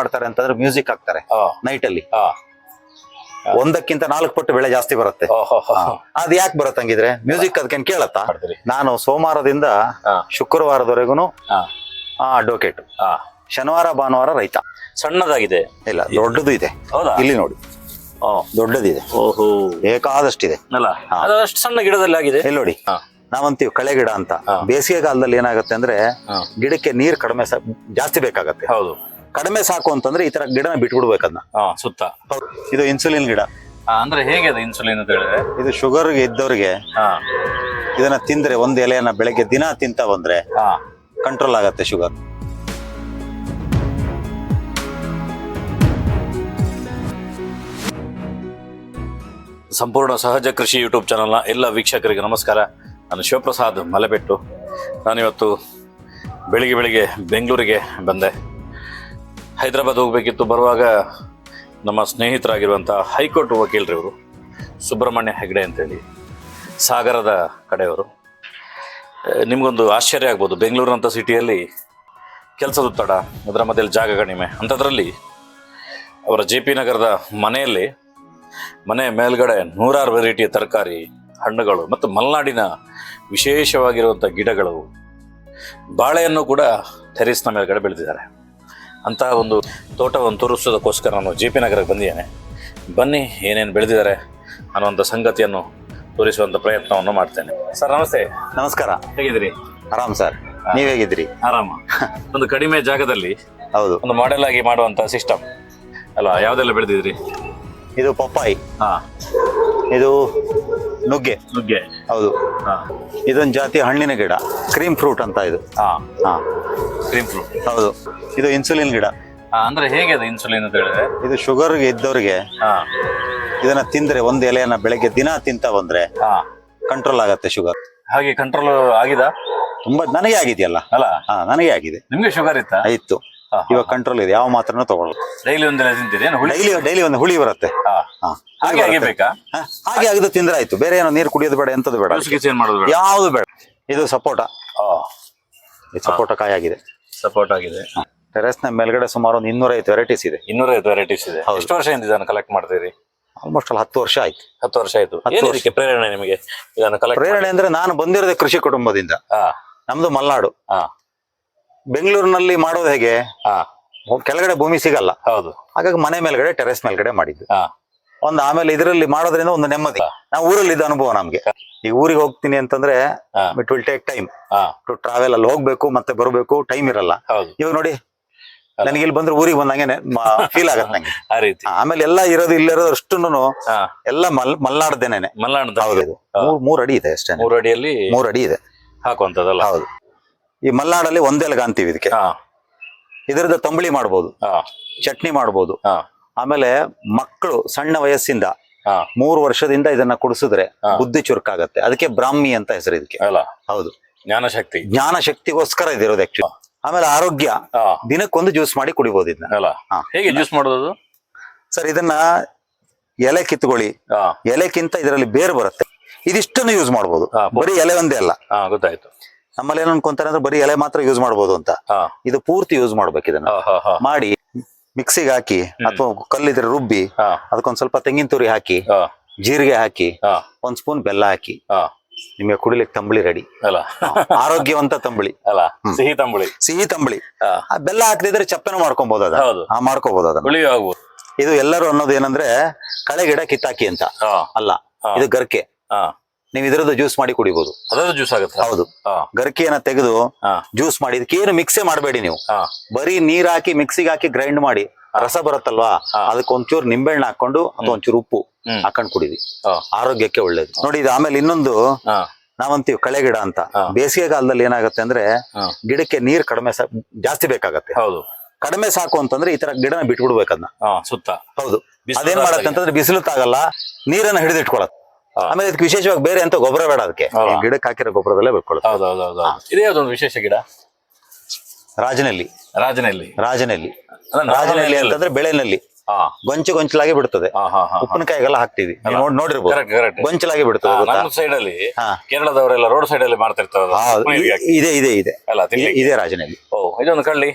ಮಾಡ್ತಾರೆ ಅಂತಂದ್ರೆ ಮ್ಯೂಸಿಕ್ ಹಾಕ್ತಾರೆ ನೈಟ್ ಅಲ್ಲಿ. ಹಾ. ಒಂದಕ್ಕಿಂತ ನಾಲ್ಕು ಪಟ್ಟು ಬೆಳೆ ಜಾಸ್ತಿ ಬರುತ್ತೆ. ಅದ್ ಯಾಕೆ ಬರುತ್ತೆ ಹಂಗಿದ್ರೆ ಮ್ಯೂಸಿಕ್ ಅದಕ್ಕೆ ಕೇಳತ್ತಾ? ನಾನು ಸೋಮವಾರದಿಂದ ಶುಕ್ರವಾರದವರೆಗೂ ಅಡ್ವೊಕೇಟ್ ಶನಿವಾರ ಭಾನುವಾರ ರೈತ. ಸಣ್ಣದಾಗಿದೆ. ಇಲ್ಲ ದೊಡ್ಡದು ಇದೆ. ಹೌದಾ? ಇಲ್ಲಿ ನೋಡಿ. ದೊಡ್ಡದಿದೆ. ಓಹೋ. ಬೇಕಾದಷ್ಟಿದೆ. ಅಲ್ಲ. ಅಷ್ಟು ಸಣ್ಣ ಗಿಡದಲ್ಲಿ ಆಗಿದೆ. ಇಲ್ಲಿ ನೋಡಿ. ನಾವಂತೀವಿ ಕಳೆ ಗಿಡ ಅಂತ. ಬೇಸಿಗೆ ಕಾಲದಲ್ಲಿ ಏನಾಗುತ್ತೆ ಅಂದ್ರೆ ಗಿಡಕ್ಕೆ ನೀರ್ ಕಡಿಮೆ ಜಾಸ್ತಿ ಬೇಕಾಗತ್ತೆ. ಹೌದು. ಕಡಿಮೆ ಸಾಕು ಅಂತಂದ್ರೆ ಈ ತರ ಗಿಡನ ಬಿಟ್ಬಿಡ್ಬೇಕು ಅದನ್ನ ಹಾ ಸುತ್ತ. ಇದು ಇನ್ಸುಲಿನ್ ಗಿಡ. ಆ, ಅಂದ್ರೆ ಹೇಗೆ ಅದು ಇನ್ಸುಲಿನ್ ಅಂತ ಹೇಳಿದ್ರೆ? ಇದು ಶುಗರ್ ಇದ್ದವ್ರಿಗೆ ಹಾ. ಇದನ್ನ ತಿಂದ್ರೆ ಒಂದ್ ಎಲೆಯನ್ನ ಬೆಳಗ್ಗೆ ದಿನ ತಿಂತ ಬಂದ್ರೆ ಹಾ. ಕಂಟ್ರೋಲ್ ಆಗತ್ತೆ ಶುಗರ್ ಸಂಪೂರ್ಣ ಸಹಜ ಕೃಷಿ ಯೂಟ್ಯೂಬ್ ಚಾನಲ್ನ ಎಲ್ಲ ವೀಕ್ಷಕರಿಗೆ ನಮಸ್ಕಾರ. ನಾನು ಶಿವಪ್ರಸಾದ್ ಮಲೆಬೆಟ್ಟು. ನಾನಿವತ್ತು ಬೆಳಿಗ್ಗೆ ಬೆಳಿಗ್ಗೆ ಬೆಂಗಳೂರಿಗೆ ಬಂದೆ. ಹೈದರಾಬಾದ್ ಹೋಗಬೇಕಿತ್ತು, ಬರುವಾಗ ನಮ್ಮ ಸ್ನೇಹಿತರಾಗಿರುವಂಥ ಹೈಕೋರ್ಟ್ ವಕೀಲರು ಇವರು, ಸುಬ್ರಹ್ಮಣ್ಯ ಹೆಗ್ಡೆ ಅಂತೇಳಿ, ಸಾಗರದ ಕಡೆಯವರು. ನಿಮ್ಗೊಂದು ಆಶ್ಚರ್ಯ ಆಗ್ಬೋದು ಬೆಂಗಳೂರಿನಂಥ ಸಿಟಿಯಲ್ಲಿ ಕೆಲಸದ ಒತ್ತಡ ಅದರ ಮಧ್ಯದಲ್ಲಿ ಜಾಗ ಕಡಿಮೆ. ಅಂಥದ್ರಲ್ಲಿ ಅವರ ಜೆ ಪಿ ನಗರದ ಮನೆಯಲ್ಲಿ, ಮನೆ ಮೇಲ್ಗಡೆ ನೂರಾರು ವೆರೈಟಿಯ ತರಕಾರಿ, ಹಣ್ಣುಗಳು ಮತ್ತು ಮಲೆನಾಡಿನ ವಿಶೇಷವಾಗಿರುವಂಥ ಗಿಡಗಳು, ಬಾಳೆಯನ್ನು ಕೂಡ ಟೆರಿಸ್ನ ಮೇಲ್ಗಡೆ ಬೆಳೆದಿದ್ದಾರೆ. ಅಂತಹ ಒಂದು ತೋಟವನ್ನು ತೋರಿಸೋದಕ್ಕೋಸ್ಕರ ನಾನು ಜೆ ಪಿ ನಗರಕ್ಕೆ ಬಂದಿದ್ದೇನೆ. ಬನ್ನಿ ಏನೇನು ಬೆಳೆದಿದ್ದಾರೆ ಅನ್ನುವಂಥ ಸಂಗತಿಯನ್ನು ತೋರಿಸುವಂಥ ಪ್ರಯತ್ನವನ್ನು ಮಾಡ್ತೇನೆ. ಸರ್ ನಮಸ್ತೆ. ನಮಸ್ಕಾರ. ಹೇಗಿದ್ದೀರಿ? ಆರಾಮ್ ಸರ್. ನೀವು ಹೇಗಿದ್ರಿ ಆರಾಮ. ಒಂದು ಕಡಿಮೆ ಜಾಗದಲ್ಲಿ ಹೌದು. ಒಂದು ಮಾಡೆಲ್ ಆಗಿ ಮಾಡುವಂಥ ಸಿಸ್ಟಮ್ ಅಲ್ಲ ಯಾವುದೆಲ್ಲ ಬೆಳೆದಿದ್ರಿ ಇದು ಪಪ್ಪಾಯಿ. ಹಾ. ಇದು ನುಗ್ಗೆ. ನುಗ್ಗೆ. ಹೌದು. ಹಾ. ಇದೊಂದು ಜಾತಿ ಹಣ್ಣಿನ ಗಿಡ. ಕ್ರೀಮ್ ಫ್ರೂಟ್ ಅಂತ ಇದು. ಹಾ. ಹಾ. ಕ್ರೀಮ್ ಫ್ರೂಟ್ ಹೌದು. ಇದು ಇನ್ಸುಲಿನ್ ಗಿಡ. ಅಂದ್ರೆ ಹೇಗೆ ಅದು ಇನ್ಸುಲಿನ್ ಅಂತ ಹೇಳಿದ್ರೆ? ಇದು ಶುಗರ್ ಇದ್ದವ್ರಿಗೆ ಹಾ. ಇದನ್ನ ತಿಂದ್ರೆ ಒಂದು ಎಲೆಯನ್ನ ಬೆಳಗ್ಗೆ ದಿನ ತಿಂತ ಬಂದ್ರೆ ಹಾ. ಕಂಟ್ರೋಲ್ ಆಗತ್ತೆ ಶುಗರ್ ಹಾಗೆ ಕಂಟ್ರೋಲ್ ಆಗಿದ? ತುಂಬಾ ನನಗೆ ಆಗಿದೆಯಲ್ಲ. ಅಲ್ಲ? ಹಾ ನನಗೆ ಆಗಿದೆ. ನಿಮ್ಗೆ ಶುಗರ್ ಇತ್ತಾ? ಇತ್ತು. ಹಾ, ಇವಾಗ ಕಂಟ್ರೋಲ್ ಇದೆ. ಯಾವ ಮಾತ್ರನೂ ತಗೊಳ್ಳಿ ಡೈಲಿ ಒಂದಿನ ತಿಂತೀರಿ? ಏನು ಹುಳಿ? ಡೈಲಿ ಡೈಲಿ ಒಂದು ಹುಳಿ ಬರುತ್ತೆ. ಹಾ. ಹಾ, ಹಾಗೆ ಹುಳಿ ಹಾಗೆ ಬರುತ್ತೆ. ಬೇಕಾ ಹಾ, ಹಾಗೆ ಆಗಿದ್ದು ತಿಂದ್ರೆ ಆಯ್ತು. ಬೇರೆ ಏನೋ ನೀರು ಕುಡಿಯೋದು ಬೇಡ ಎಂತದ್ದು ಬೇಡ. ಜ್ಯೂಸ್ ಗೀಸ್ ಏನ್ ಮಾಡೋದು ಬೇಡ. ಯಾವುದು ಬೇಡ. ಇದು ಸಪೋಟ. ಸಪೋಟ ಕಾಯಿ ಆಗಿದೆ. ಸಪೋರ್ಟ್ ಆಗಿದೆ. ಟೆರೆಸ್ನ ಮೇಲ್ಗಡೆ ಸುಮಾರು ಒಂದು ಇನ್ನೂರೈವತ್ತು ವೆರೈಟೀಸ್ ಇದೆ. ಇನ್ನೂರೈವತ್ತು ವೆರೈಟೀಸ್ ಇದೆ. ಹೌದು. ಎಷ್ಟು ವರ್ಷದಿಂದ ಇದನ್ನು ಕಲೆಕ್ಟ್ ಮಾಡ್ತೀರಿ ಆಲ್ಮೋಸ್ಟ್ ಅಲ್ಲಿ ಹತ್ತು ವರ್ಷ ಆಯ್ತು. ಹತ್ತು ವರ್ಷ ಆಯ್ತು. ಹತ್ತು ವರ್ಷ. ಪ್ರೇರಣೆ ನಿಮಗೆ ಇದನ್ನು ಕಲೆಕ್ಟ್ ಪ್ರೇರಣೆ ಅಂದ್ರೆ ನಾನು ಬಂದಿರೋದೇ ಕೃಷಿ ಕುಟುಂಬದಿಂದ. ಹಾ. ನಮ್ದು ಮಲ್ನಾಡು. ಹಾ. ಬೆಂಗಳೂರಿನಲ್ಲಿ ಮಾಡೋದು ಹೇಗೆ? ಹಾ. ಕೆಳಗಡೆ ಭೂಮಿ ಸಿಗಲ್ಲ. ಹೌದು. ಹಾಗಾಗಿ ಮನೆ ಮೇಲ್ಗಡೆ ಟೆರೆಸ್ ಮೇಲ್ಗಡೆ ಮಾಡಿದ್ದು. ಹಾ. ಒಂದು ಆಮೇಲೆ ಇದರಲ್ಲಿ ಮಾಡೋದ್ರಿಂದ ಒಂದು ನೆಮ್ಮದಿ. ನಾವು ಊರಲ್ಲಿ ಇದ್ದ ಅನುಭವ ನಮ್ಗೆ. ಈಗ ಊರಿಗೆ ಹೋಗ್ತೀನಿ ಅಂತಂದ್ರೆ. It will take time to travel ಅಲ್ಲಿ ಹೋಗ್ಬೇಕು ಮತ್ತೆ ಬರಬೇಕು ಟೈಮ್ ಇರಲ್ಲ. ಇವಾಗ ನೋಡಿ ನನಗೆ ಇಲ್ಲಿ ಬಂದ್ರೆ ಊರಿಗೆ ಬಂದಂಗೆ ಫೀಲ್ ಆಗತ್ತೆ ನಂಗೆ. ಆ ರೀತಿ. ಆಮೇಲೆ ಎಲ್ಲ ಇರೋದು ಇಲ್ಲಿರೋದು ಅಷ್ಟು ಹಾ. ಎಲ್ಲ ಮಲ್ ಮಲ್ನಾಡ್ದೇನೆ ಮಲ್ನಾಡು ಹೌದು. ಮೂರ್- ಅಡಿ ಇದೆ ಅಷ್ಟೇ ಮೂರ್ ಅಡಿಯಲ್ಲಿ ಮೂರ್ ಅಡಿ ಇದೆ. ಹಾಕುವಂತದಲ್ಲ ಹೌದು. ಈ ಮಲ್ನಾಡಲ್ಲಿ ಒಂದೆಲ್ಗ ಅಂತೀವಿ ಇದಕ್ಕೆ. ಇದರದ ತಂಬಳಿ ಮಾಡ್ಬೋದು. ಚಟ್ನಿ ಮಾಡ್ಬೋದು. ಹಾ. ಆಮೇಲೆ ಮಕ್ಕಳು ಸಣ್ಣ ವಯಸ್ಸಿಂದ ಮೂರು ವರ್ಷದಿಂದ ಇದನ್ನ ಕುಡಿಸಿದ್ರೆ ಬುದ್ಧಿ ಚುರುಕಾಗತ್ತೆ. ಅದಕ್ಕೆ ಬ್ರಾಹ್ಮಿ ಅಂತ ಹೆಸರು ಇದಕ್ಕೆ. ಅಲ್ಲ. ಹೌದು. ಜ್ಞಾನಶಕ್ತಿ. ಜ್ಞಾನ ಶಕ್ತಿಗೋಸ್ಕರ ಇದಿರೋದು ಆಕ್ಚುಲಿ ಆಮೇಲೆ ಆರೋಗ್ಯ. ದಿನಕ್ಕೊಂದು ಜ್ಯೂಸ್ ಮಾಡಿ ಕುಡಿಬಹುದು ಇದನ್ನ. ಅಲ್ಲ. ಹೇಗೆ ಜ್ಯೂಸ್ ಮಾಡೋದು ಸರ್ ಇದನ್ನ ಎಲೆ ಕಿತ್ಕೊಳ್ಳಿ. ಎಲೆಕ್ಕಿಂತ ಇದರಲ್ಲಿ ಬೇರೆ ಬರುತ್ತೆ. ಇದಿಷ್ಟನ್ನು ಯೂಸ್ ಮಾಡಬಹುದು ಬರೀ ಎಲೆ ಒಂದೇ ಅಲ್ಲ. ಗೊತ್ತಾಯ್ತು. ನಮ್ಮಲ್ಲಿ ಏನ್ ಅನ್ಕೊಂತಾರೆ ಅಂದ್ರೆ ಬರೀ ಎಲೆ ಮಾತ್ರ ಯೂಸ್ ಮಾಡಬಹುದು ಅಂತ. ಇದು ಪೂರ್ತಿ ಯೂಸ್ ಮಾಡ್ಬೇಕು ಇದನ್ನ. ಮಾಡಿ ಮಿಕ್ಸಿಗೆ ಹಾಕಿ ಅಥವಾ ಕಲ್ಲಿದ್ರೆ ರುಬ್ಬಿ ಅದಕ್ಕೊಂದ್ ಸ್ವಲ್ಪ ತೆಂಗಿನ ತುರಿ ಹಾಕಿ ಜೀರಿಗೆ ಹಾಕಿ ಒಂದ್ ಸ್ಪೂನ್ ಬೆಲ್ಲ ಹಾಕಿ. ನಿಮಗೆ ಕುಡಿಲಿಕ್ಕೆ ತಂಬಳಿ ರೆಡಿ ಅಲ್ಲ. ಆರೋಗ್ಯವಂತ ತಂಬಳಿ. ಅಲ್ಲ ಸಿಹಿ ತಂಬಳಿ. ಸಿಹಿ ತಂಬಳಿ. ಬೆಲ್ಲ ಹಾಕದಿದ್ರೆ ಚಪ್ಪನ ಮಾಡ್ಕೊಬಹುದು ಅದ ಮಾಡ್ಕೋಬಹುದು ಅದನ್ನ. ಇದು ಎಲ್ಲರೂ ಅನ್ನೋದು ಏನಂದ್ರೆ ಕಳೆ ಗಿಡ ಕಿತ್ತಾಕಿ ಅಂತ. ಅಲ್ಲ ಇದು ಗರ್ಕೆ. ನೀವು ಇದರದ್ದು ಜ್ಯೂಸ್ ಮಾಡಿ ಕುಡಿಬಹುದು ಅದ್ರದ್ದು ಜ್ಯೂಸ್ ಆಗುತ್ತೆ? ಹೌದು. ಗರ್ಕಿಯನ್ನ ತೆಗೆದು ಜ್ಯೂಸ್ ಮಾಡಿ ಇದಕ್ಕೇನು ಮಿಕ್ಸೇ ಮಾಡಬೇಡಿ ನೀವು. ಬರೀ ನೀರ್ ಹಾಕಿ ಮಿಕ್ಸಿಗೆ ಹಾಕಿ ಗ್ರೈಂಡ್ ಮಾಡಿ ರಸ ಬರುತ್ತಲ್ವಾ. ಅದಕ್ಕೆ ಒಂಚೂರು ನಿಂಬೆಹಣ್ಣು ಹಾಕೊಂಡು ಅಥವಾ ಒಂಚೂರು ಉಪ್ಪು. ಹಾಕೊಂಡು ಕುಡಿದ್ವಿ ಆರೋಗ್ಯಕ್ಕೆ ಒಳ್ಳೇದು. ನೋಡಿ ಇದು ಆಮೇಲೆ ಇನ್ನೊಂದು ನಾವಂತೀವಿ ಕಳೆ ಗಿಡ ಅಂತ. ಹಾ. ಬೇಸಿಗೆ ಕಾಲದಲ್ಲಿ ಏನಾಗುತ್ತೆ ಅಂದ್ರೆ ಗಿಡಕ್ಕೆ ನೀರ್ ಕಡಿಮೆ ಜಾಸ್ತಿ ಬೇಕಾಗತ್ತೆ. ಹೌದು. ಕಡಿಮೆ ಸಾಕು ಅಂತಂದ್ರೆ ಈ ತರ ಗಿಡನ ಬಿಟ್ಬಿಡ್ಬೇಕದ್ನ ಸುತ್ತ. ಹೌದು. ಅದೇನ್ ಮಾಡತ್ತೆ ಅಂತಂದ್ರೆ ಬಿಸಿಲು ತಾಗಲ್ಲ ನೀರನ್ನ ಹಿಡಿದಿಟ್ಕೊಳತ್ತೆ. ಆಮೇಲೆ ಇದಕ್ಕೆ ವಿಶೇಷವಾಗಿ ಬೇರೆ ಅಂತ ಗೊಬ್ಬರ ಬೇಡ ಅದಕ್ಕೆ. ಗಿಡಕ್ಕೆ ಹಾಕಿರೋ ಗೊಬ್ಬರದಲ್ಲೇ. ಇದೇ ಯಾವ್ದೊಂದು ವಿಶೇಷ ಗಿಡ? ರಾಜನಲ್ಲಿ ರಾಜನಲ್ಲಿ ರಾಜನಲ್ಲಿ ರಾಜನಲ್ಲಿ ಅಂತಂದ್ರೆ ಬೆಳೆನಲ್ಲಿ ಗೊಂಚು ಗೊಂಚಲಾಗಿ ಬಿಡ್ತದೆ. ಉಪ್ಪಿನಕಾಯಿಗೆಲ್ಲ ಹಾಕ್ತಿವಿ ನೋಡಿರ್ಬೋದು. ಗೊಂಚಲಾಗಿ ಬಿಡ್ತದೆ ಗೊತ್ತಾ? ಸೈಡ್ ಅಲ್ಲಿ ಹಾ. ಕೇರಳದವರೆಲ್ಲ ರೋಡ್ ಸೈಡ್ ಅಲ್ಲಿ ಮಾಡ್ತಿರ್ತಾರೆ ಇದೆ ಇದೆ ಇದೆ. ಅಲ್ಲ ಇದೆ- ರಾಜನಲ್ಲಿ ಓ ಇದೊಂದು ಕಳ್ಳಿ?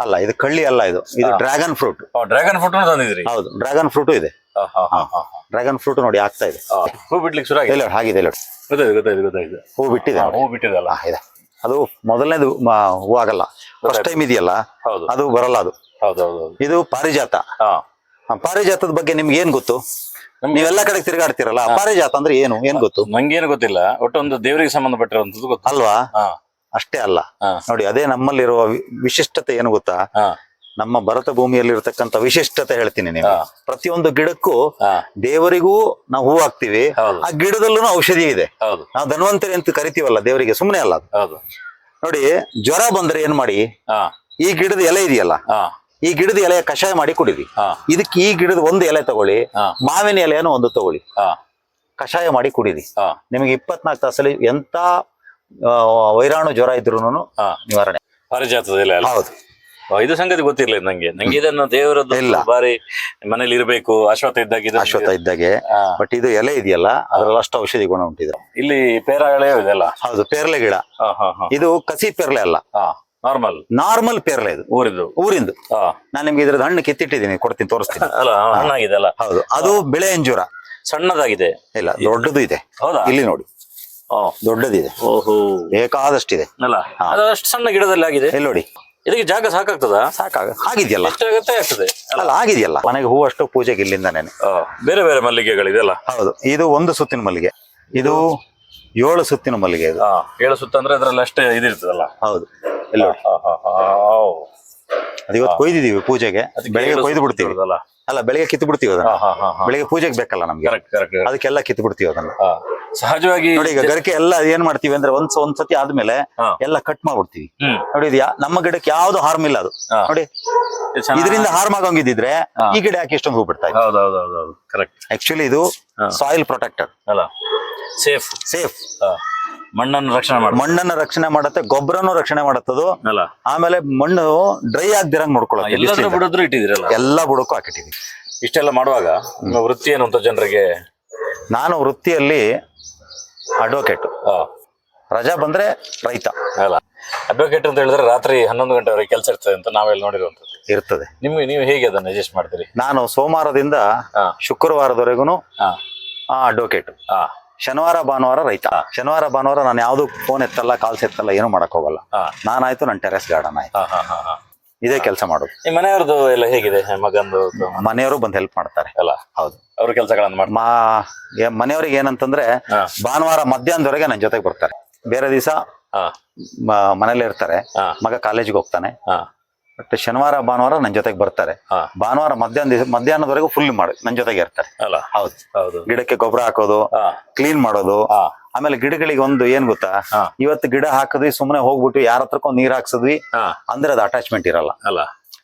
ಅಲ್ಲ ಇದು ಕಳ್ಳಿ ಅಲ್ಲ ಇದು. ಇದು ಡ್ರ್ಯಾಗನ್ ಫ್ರೂಟ್. ಡ್ರ್ಯಾಗನ್ ಫ್ರೂಟ್ ತಂದಿದ್ರಿ. ಹೌದು ಡ್ರ್ಯಾಗನ್ ಫ್ರೂಟ್ ಇದೆ. ಡ್ರ್ಯಾಗನ್ ಫ್ರೂಟ್ ನೋಡಿ ಆಗ್ತಾ ಇದೆ. ಹಾ. ಬಿಡ್ಲಿಕ್ಕೆ ಶುರು ಆಗಿದೆ. ಇಲ್ಲ ಹಾಗಿದೆ ಇಲ್ಲ. ಗೊತ್ತಾಯ್ತು ಗೊತ್ತಾಯ್ತು ಗೊತ್ತಾಯ್ತು. ಹೂ ಬಿಟ್ಟಿದೆ. ಹಾ, ಬಿಟ್ಟಿದಲ್ಲ ಇದೆ. ಅದು ಮೊದಲನೇದು ಹೂ ಆಗಲ್ಲ. ಫಸ್ಟ್ ಟೈಮ್ ಇದೆಯಲ್ಲ ಹೌದು. ಅದು ಬರಲ್ಲ ಅದು. ಇದು ಪಾರಿಜಾತ. ಹಾ. ಪಾರಿಜಾತದ ಬಗ್ಗೆ ನಿಮ್ಗೆ ಏನ್ ಗೊತ್ತು? ನೀವೆಲ್ಲ ಕಡೆ ತಿರುಗಾಡ್ತಿರಲ್ಲ ಪಾರಿಜಾತ ಅಂದ್ರೆ ಏನು? ಏನ್ ಗೊತ್ತು? ನಂಗೇನು ಗೊತ್ತಿಲ್ಲ. ಒಟ್ಟು ಒಂದು ದೇವರಿಗೆ ಸಂಬಂಧಪಟ್ಟಿರುವಂತದ್ದು ಗೊತ್ತು. ಅಲ್ವಾ? ಹಾ. ಅಷ್ಟೇ ಅಲ್ಲ. ನೋಡಿ ಅದೇ ನಮ್ಮಲ್ಲಿರುವ ವಿಶಿಷ್ಟತೆ ಏನು ಗೊತ್ತಾ? ಹಾ. ನಮ್ಮ ಭರತ ಭೂಮಿಯಲ್ಲಿ ಇರತಕ್ಕಂತ ವಿಶಿಷ್ಟತೆ ಹೇಳ್ತೀನಿ ನೀವು. ಪ್ರತಿಯೊಂದು ಗಿಡಕ್ಕೂ ದೇವರಿಗೂ ನಾವು ಹೂ ಹಾಕ್ತಿವಿ. ಆ ಗಿಡದಲ್ಲೂ ಔಷಧಿ ಇದೆ. ಹೌದು. ನಾವು ಧನ್ವಂತರಿ ಅಂತ ಕರಿತೀವಲ್ಲ ದೇವರಿಗೆ ಸುಮ್ಮನೆ ಅಲ್ಲ ಅದು. ಹೌದು. ನೋಡಿ ಜ್ವರ ಬಂದ್ರೆ ಏನ್ ಮಾಡಿ? ಈ ಗಿಡದ ಎಲೆ ಇದೆಯಲ್ಲ ಈ ಗಿಡದ ಎಲೆ ಕಷಾಯ ಮಾಡಿ ಕುಡಿರಿ. ಇದಕ್ಕೆ ಈ ಗಿಡದ ಒಂದು ಎಲೆ ತಗೊಳ್ಳಿ ಮಾವಿನ ಎಲೆಯನ್ನು ಒಂದು ತಗೊಳ್ಳಿ. ಕಷಾಯ ಮಾಡಿ ಕುಡಿರಿ. ನಿಮಗೆ ಇಪ್ಪತ್ನಾಲ್ಕು ತಾಸಲ್ಲಿ ಎಂತ ವೈರಾಣು ಜ್ವರ ಇದ್ರು ನಿವಾರಣೆ. ಹೌದು. ಇದು ಸಂಗತಿ ಗೊತ್ತಿರ್ಲಿಲ್ಲ ನಂಗೆ. ನಂಗೆ ಇದನ್ನು ದೇವರದ್ದು ಇಲ್ಲ. ಬಾರಿ ಮನೇಲಿ ಇರಬೇಕು ಅಶ್ವತ್ಥ ಇದ್ದಾಗ ಇದು ಅಶ್ವತ್ಥ ಇದ್ದಾಗೆ. ಹಾ. ಬಟ್ ಇದು ಎಲೆ ಇದೆಯಲ್ಲ ಅದರಲ್ಲಿ ಅಷ್ಟು ಔಷಧಿ ಗುಣ ಉಂಟಿದೆ. ಇಲ್ಲಿ ಪೇರಗಳೇ ಇದೆಲ್ಲ ಹೌದು ಪೇರ್ಲೆ ಗಿಡ. ಇದು ಕಸಿ ಪೇರ್ಲೆ ಅಲ್ಲ. ನಾರ್ಮಲ್ ನಾರ್ಮಲ್ ಪೇರ್ಲೆ ಇದು. ಊರಿದ್ದು. ಊರಿಂದು. ಹಾ. ನಾನು ನಿಮ್ಗೆ ಇದ್ರದ್ದು ಹಣ್ಣು ಕೆತ್ತಿಟ್ಟಿದ್ದೀನಿ ಕೊಡ್ತೀನಿ ತೋರಿಸ್ತೀನಿ. ಅಲ್ಲ ಹಣ್ಣಾಗಿದೆ ಅಲ್ಲ. ಹೌದು ಅದು ಬೆಳೆ ಅಂಜೂರ. ಸಣ್ಣದಾಗಿದೆ. ಇಲ್ಲ ದೊಡ್ಡದು ಇದೆ. ಹೌದಾ? ಇಲ್ಲಿ ನೋಡಿ. ದೊಡ್ಡದಿದೆ. ಓಹೋ. ಬೇಕಾದಷ್ಟಿದೆ. ಅಲ್ಲ. ಅದು ಅಷ್ಟು ಸಣ್ಣ ಗಿಡದಲ್ಲಿ ಆಗಿದೆ. ಇಲ್ಲಿ ನೋಡಿ. ಇದಕ್ಕೆ ಜಾಗ ಸಾಕಾಗ್ತದ? ಸಾಕಾಗ ಆಗಿದೆಯಲ್ಲ ಎಷ್ಟಾಗತ್ತೆ ಆಗ್ತದೆ. ಅಲ್ಲ ಆಗಿದೆಯಲ್ಲ? ಮನೆಗೆ ಹೂ ಅಷ್ಟು ಪೂಜೆಗೆ ಇಲ್ಲಿಂದಾನೆ ಬೇರೆ ಬೇರೆ ಬೇರೆ ಮಲ್ಲಿಗೆಗಳಿದೆಲ್ಲ ಹೌದು. ಇದು ಒಂದು ಸುತ್ತಿನ ಮಲ್ಲಿಗೆ. ಇದು ಏಳು ಸುತ್ತಿನ ಮಲ್ಲಿಗೆ ಇದು. ಏಳು ಸುತ್ತ ಅಂದ್ರೆ ಅದ್ರಲ್ಲಿ ಅಷ್ಟೇ ಇದಿರ್ತದಲ್ಲ ಹೌದು. ಇಲ್ಲ ನೋಡಿ. ಹಾ, ಹಾ, ಹಾ, ಓ. ಅದು ಇವತ್ತು ಕೊಯ್ದಿದೀವಿ ಪೂಜೆಗೆ. ಬೆಳಿಗ್ಗೆ ಕೊಯ್ದು ಬಿಡ್ತೀವಿ? ಅಲ್ಲ ಬೆಳಿಗ್ಗೆ ಕಿತ್ತು ಬಿಡ್ತೀವಿ ಅದನ್ನ. ಹಾ, ಹಾ, ಹಾ, ಹಾ. ಬೆಳಿಗ್ಗೆ ಪೂಜೆಗೆ ಬೇಕಲ್ಲ ನಮ್ಗೆ? ಕರೆಕ್ಟ್ ಕರೆಕ್ಟ್ ಅದಕ್ಕೆಲ್ಲ ಕಿತ್ತು ಬಿಡ್ತೀವಿ ಅದನ್ನ. ಹಾ. ಸಹಜವಾಗಿ ನೋಡಿ ಈಗ ಗರಿಕೆ ಎಲ್ಲ ಏನ್ ಮಾಡ್ತೀವಿ ಅಂದ್ರೆ ಒಂದ್ ಒಂದ್ಸತಿ ಒಂದ್ ಸತಿ ಆದ್ಮೇಲೆ ಹಾ. ಎಲ್ಲ ಕಟ್ ಮಾಡ್ಬಿಡ್ತೀವಿ. ಹ್ಮ್. ನೋಡಿ ಇದು ಯಾ- ನಮ್ಮ ಗಿಡಕ್ಕೆ ಯಾವ್ದು ಹಾರ್ಮ್ ಇಲ್ಲ ಅದು. ಹಾ. ನೋಡಿ ಇದು ಇದರಿಂದ ಹಾರ್ಮ್ ಆಗೋಂಗಿದ್ರೆ ಹಾ. ಈ ಗಿಡ ಯಾಕೆ ಇಷ್ಟೊಂದು ಹೂ ಬಿಡ್ತಾ ಕರೆಕ್ಟ್ ಆಕ್ಚುಲಿ ಇದು ಹಾ. ಸಾಯಿಲ್ ಪ್ರೊಟೆಕ್ಟರ್ ಅಲ್ಲ ಸೇಫ್ ಸೇಫ್ ಮಣ್ಣನ್ನು ರಕ್ಷಣೆ ಮಾಡ. ಮಣ್ಣನ್ನ ರಕ್ಷಣೆ ಮಾಡುತ್ತೆ ಗೊಬ್ಬರನು ರಕ್ಷಣೆ ಮಾಡತ್ತದು. ಅಲ್ಲ. ಆಮೇಲೆ ಮಣ್ಣು ಡ್ರೈ ಆಗ್ದಿರಂಗ್ ನೋಡ್ಕೊಳ್ಳುತ್ತೆ ಎಲ್ಲಾದ್ರೂ ಬಿಸ್ಲಿಂದ. ಬಿಡೋದ್ರು ಇಟ್ಟಿದಿರಲ್ಲ ಎಲ್ಲ ಬುಡಕ್ಕೂ ಹಾಕಿಟ್ಟಿವಿ ಇಷ್ಟೆಲ್ಲ ಮಾಡುವಾಗ ನಿಮ್ಮ ವೃತ್ತಿ ಏನು ಅಂತ ಜನರಿಗೆ? ನಾನು ವೃತ್ತಿಯಲ್ಲಿ ಅಡ್ವೊಕೇಟ್ ರಜಾ ಬಂದ್ರೆ ರೈತ. ಅಲ್ಲ ಅಡ್ವೊಕೇಟ್ ಅಂತ ಹೇಳಿದ್ರೆ ರಾತ್ರಿ ಹನ್ನೊಂದು ಗಂಟೆವರೆಗೆ ಕೆಲಸ ಇರ್ತದೆ ಅಂತ ನಾವೆಲ್ಲ ನೋಡಿರುವಂತದ್ದು ಇರ್ತದೆ. ನಿಮ್ಗೆ ನೀವು ಹೇಗೆ ಅದನ್ನ ಅಡ್ಜಸ್ಟ್ ಮಾಡ್ತೀರಿ? ನಾನು ಸೋಮವಾರದಿಂದ ಶುಕ್ರವಾರದವರೆಗೂ ಅಡ್ವೊಕೇಟ್ ಶನಿವಾರ ಭಾನುವಾರ ರೈತ. ಶನಿವಾರ ಭಾನುವಾರ ನಾನು ಯಾವ್ದು ಫೋನ್ ಎತ್ತಲ್ಲ ಕಾಲ್ಸ್ ಎತ್ತಲ್ಲ ಏನು ಮಾಡಕ್ ಹೋಗಲ್ಲ. ನಾನಾಯ್ತು ನನ್ನ ಟೆರೆಸ್ ಗಾರ್ಡನ್ ಆಯ್ತು. ಇದೇ ಕೆಲಸ ಮಾಡೋದು. ನಿಮ್ಮ ಮನೆಯವ್ರದ್ದು ಎಲ್ಲ ಹೇಗಿದೆ? ಮಗಂದು ಮನೆಯವರು ಬಂದು ಹೆಲ್ಪ್ ಮಾಡ್ತಾರೆ. ಅಲ್ಲ? ಹೌದು. ಅವ್ರ ಕೆಲಸಗಳನ್ನು ಮಾಡಿ ಮಾ ಏ- ಮನೆಯವ್ರಿಗೆ ಏನಂತಂದ್ರೆ ಭಾನುವಾರ ಮಧ್ಯಾಹ್ನದವರೆಗೆ ನನ್ನ ಜೊತೆಗೆ ಬರ್ತಾರೆ. ಬೇರೆ ದಿವಸ ಮನೇಲಿ ಇರ್ತಾರೆ. ಹಾ. ಮಗ ಕಾಲೇಜ್ಗೆ ಹೋಗ್ತಾನೆ. ಹಾ. ಬಟ್ ಶನಿವಾರ ಭಾನುವಾರ ನನ್ನ ಜೊತೆಗೆ ಬರ್ತಾರೆ. ಭಾನುವಾರ ಮಧ್ಯಾಹ್ನ ದಿವಸ ಮಧ್ಯಾಹ್ನದವರೆಗೂ ಫುಲ್ ಮಾಡಿ ನನ್ನ ಜೊತೆಗೆ ಇರ್ತಾರೆ. ಅಲ್ಲ? ಹೌದು. ಹೌದು. ಗಿಡಕ್ಕೆ ಗೊಬ್ಬರ ಹಾಕೋದು ಕ್ಲೀನ್ ಮಾಡೋದು. ಆಮೇಲೆ ಗಿಡಗಳಿಗೆ ಒಂದು ಏನ್ ಗೊತ್ತಾ. ಇವತ್ತು ಗಿಡ ಹಾಕಿದ್ವಿ ಸುಮ್ಮನೆ ಹೋಗ್ಬಿಟ್ಟು ಯಾರ ಹತ್ರಕ್ಕೂ ನೀರ್ ಹಾಕ್ಸಿದ್ವಿ. ಅಂದ್ರೆ ಅದು ಅಟ್ಯಾಚ್ಮೆಂಟ್ ಇರಲ್ಲ. ಅಲ್ಲ.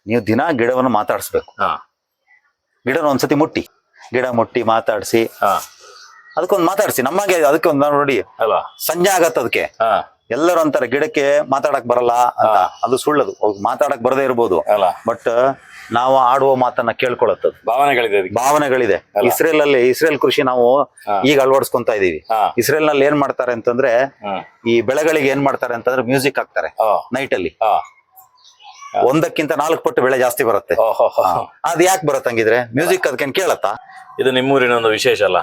ನೀವು ದಿನ ಗಿಡವನ್ನು ಮಾತಾಡಿಸ್ಬೇಕು. ಹಾ. ಗಿಡನ ಒಂದ್ಸತಿ ಮುಟ್ಟಿ. ಗಿಡ ಮುಟ್ಟಿ ಮಾತಾಡಿಸಿ. ಹಾ. ಅದಕ್ಕೊಂದು ಮಾತಾಡಿಸಿ. ನಮಗೆ ಅದಕ್ಕೆ ಒಂದು ನೋಡಿ ಸಂಜೆ ಆಗತ್ತೆ ಅದಕ್ಕೆ ಹಾ. ಎಲ್ಲರೂ ಅಂತಾರೆ ಗಿಡಕ್ಕೆ ಮಾತಾಡಕ್ ಬರಲ್ಲ ಅಂತ. ಅದು ಸುಳ್ಳದು. ಮಾತಾಡಕ್ ಬರದೇ ಇರ್ಬೋದು. ಬಟ್ ನಾವು ಆಡುವ ಮಾತನ್ನ ಕೇಳ್ಕೊಳತ್ತದು ಭಾವನೆಗಳಿದೆ ಭಾವನೆಗಳಿದೆ. ಇಸ್ರೇಲ್ ಅಲ್ಲಿ ಇಸ್ರೇಲ್ ಕೃಷಿ ನಾವು ಈಗ ಅಳವಡಿಸ್ಕೊಂತ ಇದೀವಿ. ಇಸ್ರೇಲ್ನಲ್ಲಿ ಏನ್ ಮಾಡ್ತಾರೆ ಅಂತಂದ್ರೆ ಈ ಬೆಳೆಗಳಿಗೆ ಏನ್ ಮಾಡ್ತಾರೆ ಅಂತಂದ್ರೆ ಮ್ಯೂಸಿಕ್ ಹಾಕ್ತಾರೆ ನೈಟ್ ಅಲ್ಲಿ ಒಂದಕ್ಕಿಂತ ನಾಲ್ಕು ಪಟ್ಟು ಬೆಳೆ ಜಾಸ್ತಿ ಬರುತ್ತೆ. ಅದ್ ಯಾಕೆ ಬರುತ್ತೆ ಹಂಗಿದ್ರೆ? ಮ್ಯೂಸಿಕ್ ಅದಕ್ಕೆ ಕೇಳತ್ತಾ? ಇದು ನಿಮ್ಮೂರಿನ ಒಂದು ವಿಶೇಷ ಅಲ್ಲ.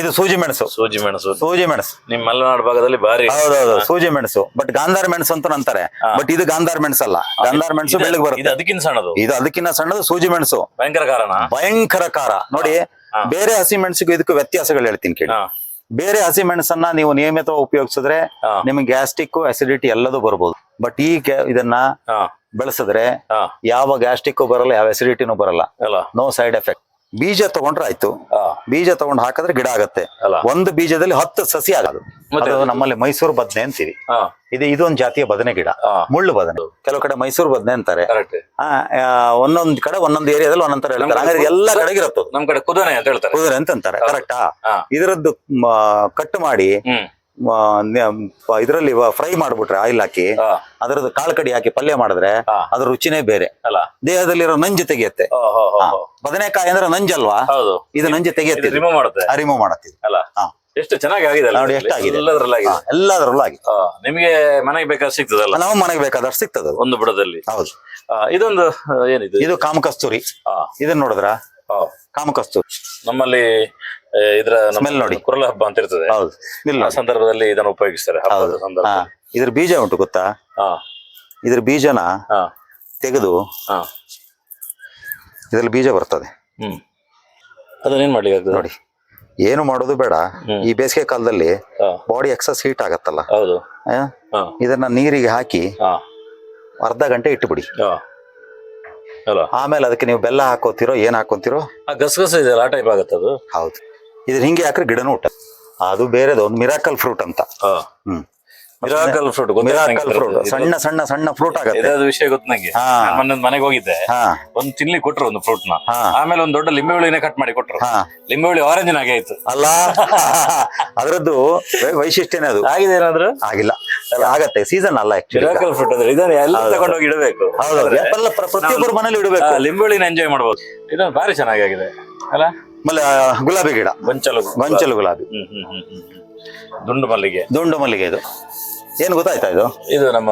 ಇದು ಸೂಜಿ ಮೆಣಸು. ಸೂಜಿ ಮೆಣಸು. ಸೂಜಿ ಮೆಣಸು. ನಿಮ್ ಮಲೆನಾಡು ಭಾಗದಲ್ಲಿ ಭಾರಿ. ಹೌದೌದು ಸೂಜಿ ಮೆಣಸು. ಬಟ್ ಗಾಂಧಾರ ಮೆಣಸು ಅಂತ ಅಂತಾರೆ ಬಟ್ ಇದು ಗಾಂಧಾರ ಮೆಣಸಲ್ಲ. ಗಾಂಧಾರ ಮೆಣಸು ಬೆಳಗ್ಗೆ ಬರುತ್ತೆ. ಅದಕ್ಕಿಂತ ಸಣ್ಣದು. ಇದು ಅದಕ್ಕಿಂತ ಸಣ್ಣದು ಸೂಜಿ ಮೆಣಸು. ಭಯಂಕರ ಕಾರಣ ಭಯಂಕರ ಕಾರ ನೋಡಿ ಬೇರೆ ಹಸಿ ಮೆಣಸಿಗೂ ಇದಕ್ಕೂ ವ್ಯತ್ಯಾಸಗಳು ಹೇಳ್ತೀನಿ ಕೇಳಿ. ಬೇರೆ ಹಸಿ ಮೆಣಸನ್ನ ನೀವು ನಿಯಮಿತವಾಗಿ ಉಪಯೋಗಿಸಿದ್ರೆ ನಿಮ್ಗೆ ಗ್ಯಾಸ್ಟಿಕ್ ಗ್ಯಾಸ್ಟ್ರಿಕ್ ಅಸಿಡಿಟಿ ಎಲ್ಲದೂ ಬರ್ಬೋದು. ಬಟ್ ಈ ಇದನ್ನ ಬೆಳೆಸಿದ್ರೆ ಯಾವ ಗ್ಯಾಸ್ಟ್ರಿಕ್ ಬರಲ್ಲ ಯಾವ ಅಸಿಡಿಟಿನೂ ಬರಲ್ಲ. ನೋ ಸೈಡ್ ಎಫೆಕ್ಟ್ ಬೀಜ ತಗೊಂಡ್ರೆ ಆಯ್ತು. ಬೀಜ ತಗೊಂಡ್ ಹಾಕಿದ್ರೆ ಗಿಡ ಆಗತ್ತೆ. ಒಂದು ಬೀಜದಲ್ಲಿ ಹತ್ತು ಸಸಿ ಆಗೋದು. ಮತ್ತೆ ಅದು ನಮ್ಮಲ್ಲಿ ಮೈಸೂರು ಬದನೆ ಅಂತೀವಿ. ಇದು ಇದೊಂದು ಜಾತಿಯ ಬದನೆ ಗಿಡ. ಮುಳ್ಳು ಬದನೆ. ಕೆಲವು ಕಡೆ ಮೈಸೂರು ಬದನೆ ಅಂತಾರೆ. ಒಂದೊಂದ್ ಕಡೆ ಒಂದೊಂದು ಏರಿಯಾದಲ್ಲಿ ಒಂದೊಂದ್ ತರ ಹೇಳ್ತಾರೆ ಎಲ್ಲ ಕಡೆಗೆ ಇರುತ್ತೆ ನಮ್ ಕಡೆ ಕುದನೆ ಅಂತ ಹೇಳ್ತಾರೆ. ಕುದುರೆ ಅಂತ ಅಂತಾರೆ. ಕರೆಕ್ಟಾ ಇದರದ್ದು ಕಟ್ ಮಾಡಿ ಇದರಲ್ಲಿ ಫ್ರೈ ಮಾಡ್ಬಿಟ್ರೆ ಆಯಿಲ್ ಹಾಕಿ ಅದರದ್ದು ಕಾಳು ಕಡಿ ಹಾಕಿ ಪಲ್ಯ ಮಾಡಿದ್ರೆ. ಅದ್ರ ರುಚಿನೇ ಬೇರೆ. ಅಲ್ಲ. ದೇಹದಲ್ಲಿರೋ ನಂಜು ತೆಗೆಯುತ್ತೆ. ಬದನೆಕಾಯಿ ಅಂದ್ರೆ ನಂಜಲ್ವಾ? ಹೌದು. ಇದು ನಂಜು ತೆಗೆಯುತ್ತೆ. ರಿಮೂವ್ ಮಾಡುತ್ತೆ. ಎಷ್ಟು ಚೆನ್ನಾಗಿ ಆಗಿದೆ ನೋಡಿ ಎಷ್ಟು ಆಗಿದೆ ಎಲ್ಲದರಲ್ಲೂ ಆಗಿದೆ ಎಲ್ಲದರಲ್ಲೂ ಆಗಿ ಆ, ನಿಮಗೆ ಮನೆಗೆ ಬೇಕಾದ್ರೆ ಸಿಗ್ತದಲ್ಲ? ನಾವು ಮನೆಗೆ ಬೇಕಾದಷ್ಟು ಸಿಗ್ತದೆ. ಒಂದು ಬುಡದಲ್ಲಿ. ಹೌದು. ಇದೊಂದು ಏನಿದೆ? ಇದು ಕಾಮಕಸ್ತೂರಿ. ಇದನ್ನ ನೋಡಿದ್ರ? ಆ. ಕಾಮಕಸ್ತೂರಿ ನಮ್ಮಲ್ಲಿ ಇದರ ನಮ್ಮ ನೋಡಿ. ಕುರಲ ಹಬ್ಬ ಅಂತ ಇರ್ತದೆ. ಹೌದು. ಇಲ್ಲ ಆ ಸಂದರ್ಭದಲ್ಲಿ ಇದನ್ನು ಉಪಯೋಗಿಸ್ತಾರೆ ಹಬ್ಬದ ಹೌದು. ಸಂದರ್ಭ. ಹಾ. ಇದ್ರ ಬೀಜ ಉಂಟು ಗೊತ್ತಾ? ಹಾ. ಇದ್ರ ಬೀಜನ ಹಾ. ತೆಗೆದು ಹಾ. ಇದ್ರಲ್ಲಿ ಬೀಜ ಬರ್ತದೆ. ಹ್ಮ್. ಅದನ್ನೇನ್ ಮಾಡ್ಲಿಕ್ಕೆ ಆಗ್ತದೆ? ನೋಡಿ. ಏನು ಮಾಡೋದು ಬೇಡ. ಈ ಬೇಸಿಗೆ ಕಾಲದಲ್ಲಿ ಹಾ. ಬಾಡಿ ಎಕ್ಸಸ್ ಹೀಟ್ ಆಗತ್ತಲ್ಲ. ಹೌದು. ಆ? ಹಾ. ಇದನ್ನ ನೀರಿಗೆ ಹಾಕಿ ಹಾ. ಅರ್ಧ ಗಂಟೆ ಇಟ್ಟುಬಿಡಿ. ಹಾ. ಅಲ್ಲ ಆಮೇಲೆ ಅದಕ್ಕೆ ನೀವು ಬೆಲ್ಲ ಹಾಕೋತಿರೋ ಏನ್ ಹಾಕೋತಿರೋ? ಆ ಗಸಗಸೆ ಇದೆ ಆ ಟೈಪ್ ಆಗುತ್ತೆ ಅದು? ಹೌದು. ಇದ್ರ ಹಿಂಗೆ ಹಾಕ್ರೆ ಗಿಡನೂ ಊಟ. ಅದು ಬೇರೆದು ಒಂದು ಮಿರಾಕಲ್ ಫ್ರೂಟ್ ಅಂತ. ಹ್ಮ್. ಮಿರಾಕಲ್ ಫ್ರೂಟ್ ಮಿರಾಕಲ್ ಫ್ರೂಟ್ ಸಣ್ಣ ಸಣ್ಣ ಸಣ್ಣ ಫ್ರೂಟ್ ಆಗುತ್ತೆ. ಇದಾದ ವಿಷಯ ಗೊತ್ತು ನಂಗೆ ಮೊನ್ನೆ ಮನೆಗೆ ಹೋಗಿದ್ದೆ. ಒಂದು ತಿನ್ಲಿ ಕೊಟ್ರು ಒಂದು ಫ್ರೂಟ್ನ. ಆಮೇಲೆ ಒಂದು ದೊಡ್ಡ ಲಿಂಬೆ ಹುಳಿನೇ ಕಟ್ ಮಾಡಿ ಕೊಟ್ರು. ಲಿಂಬೆ ಹುಳಿ ಆರೆಂಜ್ ನಾಗೆ ಆಯ್ತು. ಅಲ್ಲ. ಅದರದ್ದು ವೈಶಿಷ್ಟ್ಯ ವೈಶಿಷ್ಟ್ಯನೇ ಅದು. ಆಗಿದೆ ಏನಾದ್ರು? ಆಗಿಲ್ಲ. ಆಗತ್ತೆ. ಸೀಸನ್ ಅಲ್ಲ ಮಿರಾಕಲ್ ಫ್ರೂಟ್ ಅಂದ್ರೆ ಇದನ್ನ ಎಲ್ಲ ತಗೊಂಡೋಗಿ ಇಡಬೇಕು. ಹೌದು. ಎಲ್ಲ ಪ್ರ- ಪ್ರತಿಯೊಬ್ಬರ ಮನೇಲಿ ಇಡಬೇಕು. ಲಿಂಬೆಹುಳಿನ ಎಂಜಾಯ್ ಮಾಡಬಹುದು ಇದೊಂದು ಭಾರಿ ಚೆನ್ನಾಗಿದೆ ಅಲ್ಲ? ಆಮೇಲೆ ಗುಲಾಬಿ ಗಿಡ. ಗೊಂಚಲು. ಗೊಂಚಲು ಗುಲಾಬಿ. ದುಂಡು ಮಲ್ಲಿಗೆ. ದುಂಡು ಮಲ್ಲಿಗೆ ಇದು. ಏನು ಗೊತ್ತಾಯ್ತಾ ಇದು? ಇದು ನಮ್ಮ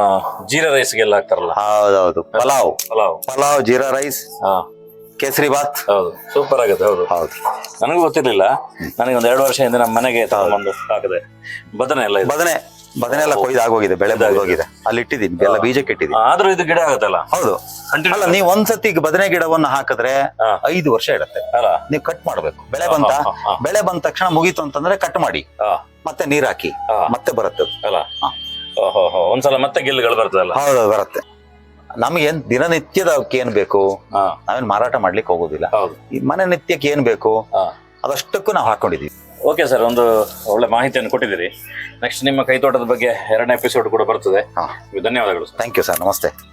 ಜೀರಾ ರೈಸ್ಗೆಲ್ಲ ಹಾಕ್ತಾರಲ್ಲ. ಹೌದೌದು. ಪಲಾವ್. ಪಲಾವ್. ಪಲಾವ್ ಜೀರಾ ರೈಸ್ ಹಾ. ಕೇಸರಿ ಬಾತ್ ಹೌದು. ಸೂಪರ್ ಆಗುತ್ತೆ ಹೌದು. ಹೌದು. ನನಗೂ ಗೊತ್ತಿರ್ಲಿಲ್ಲ. ನನಗೆ ಒಂದು ಎರಡು ವರ್ಷ ಹಿಂದೆ ನಮ್ಮ ಮನೆಗೆ ತಗೊಂಡು ಹಾಕಿದೆ. ಬದನೆ ಎಲ್ಲ ಬದನೆ ಬದನೆ ಎಲ್ಲ ಕೊಯ್ದು ಆಗೋಗಿದೆ ಬೆಳೆ ಹೋಗಿದೆ ಅಲ್ಲಿ ಇಟ್ಟಿದ್ದೀನಿ ಎಲ್ಲ ಬೀಜಕ್ಕೆ ಇಟ್ಟಿದ್ದೀನಿ. ಆದ್ರೂ ಇದು ಗಿಡ ಆಗುತ್ತಲ್ಲ? ಹೌದು. ಅಲ್ಲ ನೀವು ಒಂದ್ಸತಿ ಬದನೆ ಗಿಡವನ್ನು ಹಾಕಿದ್ರೆ. ಐದು ವರ್ಷ ಇಡತ್ತೆ. ನೀವು ಕಟ್ ಮಾಡ್ಬೇಕು. ಬೆಳೆ ಬಂತ. ಬೆಳೆ ಬಂದ ತಕ್ಷಣ ಮುಗೀತು ಅಂತಂದ್ರೆ ಕಟ್ ಮಾಡಿ. ಮತ್ತೆ ನೀರ್ ಹಾಕಿ. ಮತ್ತೆ ಬರುತ್ತೆ. ಅಲ್ಲ. ಓಹೋ ಒಂದ್ಸಲ ಮತ್ತೆ ಗಿಲ್ಗಳು ಬರ್ತದಲ್ಲ? ಹೌದು ಬರುತ್ತೆ. ನಮಗೇನ್ ಏನ್ ದಿನನಿತ್ಯದ ಅವಕ್ಕೆ ಏನ್ ಬೇಕು? ಹಾ. ನಾವೇನ್ ಮಾರಾಟ ಮಾಡ್ಲಿಕ್ಕೆ ಹೋಗೋದಿಲ್ಲ. ಹೌದು. ಈ ಮನೆ ನಿತ್ಯಕ್ಕೆ ಏನ್ ಬೇಕು? ಹಾ. ಅದಷ್ಟಕ್ಕೂ ನಾವು ಹಾಕೊಂಡಿದೀವಿ. ಓಕೆ ಸರ್ ಒಂದು ಒಳ್ಳೆ ಮಾಹಿತಿಯನ್ನು ಕೊಟ್ಟಿದ್ದೀರಿ. ನೆಕ್ಸ್ಟ್ ನಿಮ್ಮ ಕೈತೋಟದ ಬಗ್ಗೆ ಎರಡನೇ ಎಪಿಸೋಡ್ ಕೂಡ ಬರ್ತದೆ. ಹಾ. ಧನ್ಯವಾದಗಳು ಸರ್ ಥ್ಯಾಂಕ್ ಯು ಸರ್ ನಮಸ್ತೆ.